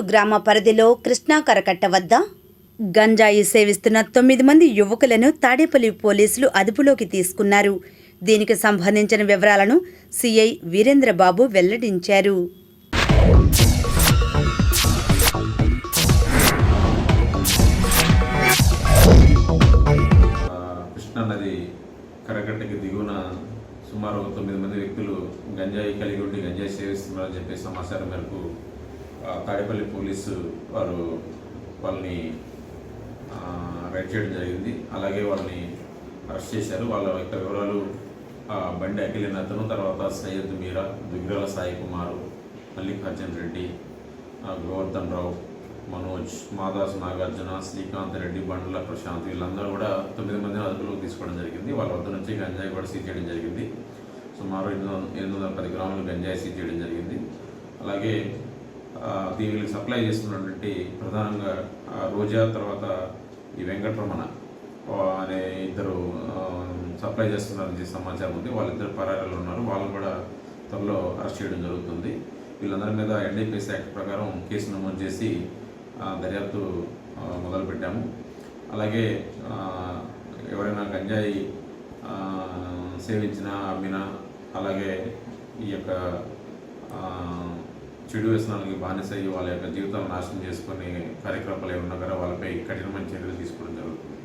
గ్రామ పరిధిలో కృష్ణా కరకట్ట వద్ద గంజాయి సేవిస్తున్న తొమ్మిది మంది యువకులను తాడేపల్లి పోలీసులు అదుపులోకి తీసుకున్నారు. దీనికి సంబంధించిన వివరాలను సిఐ వీరేంద్రబాబు వెల్లడించారు. ఆ, కరకట్టకి దిగువన సుమారు తొమ్మిది మంది వ్యక్తులు గంజాయి కలిగి ఉండి గంజాయి సేవిస్తున్నారని చెప్పే సమాచారం మేరకు తాడేపల్లి పోలీసు వారు వాళ్ళని రైడ్ చేయడం జరిగింది. అలాగే వాళ్ళని అరెస్ట్ చేశారు. వాళ్ళ యొక్క వివరాలు బండి అఖిలిన్ అతను తర్వాత సయ్యద్ మీరా దుగ్గిరాల సాయి కుమారు మల్లికార్జున్ రెడ్డి గోవర్ధన్ రావు మనోజ్ మాదాస్ నాగార్జున శ్రీకాంత్ రెడ్డి బండ్ల ప్రశాంత్ వీళ్ళందరూ కూడా తొమ్మిది మందిని అదుపులోకి తీసుకోవడం జరిగింది. వాళ్ళ వద్ద నుంచి గంజాయి కూడా సీజ్ చేయడం జరిగింది. సుమారు ఎనిమిది వందల ఎనిమిది వందల పది గ్రాములు గంజాయి సీజ్ చేయడం జరిగింది. అలాగే దీనికి సప్లై చేస్తున్నటువంటి ప్రధానంగా ఆ, రోజా తర్వాత ఈ వెంకటరమణ అనే ఇద్దరు సప్లై చేస్తున్నారని సమాచారం ఉంది. వాళ్ళిద్దరు పరారీలో ఉన్నారు. వాళ్ళు కూడా త్వరలో అరెస్ట్ చేయడం జరుగుతుంది. వీళ్ళందరి మీద ఎన్డీపీఎస్ యాక్ట్ ప్రకారం కేసు నమోదు చేసి దర్యాప్తు మొదలుపెట్టాము. అలాగే ఎవరైనా గంజాయి సేవించిన అమ్మినా అలాగే ఈ యొక్క చెడు వ్యసనాలకి బానిస అయ్యి వాళ్ళ యొక్క జీవితాలను నాశనం చేసుకునే కార్యకలాపాలు ఏమన్నా కూడా వాళ్ళపై కఠినమైన చర్యలు తీసుకోవడం జరుగుతుంది.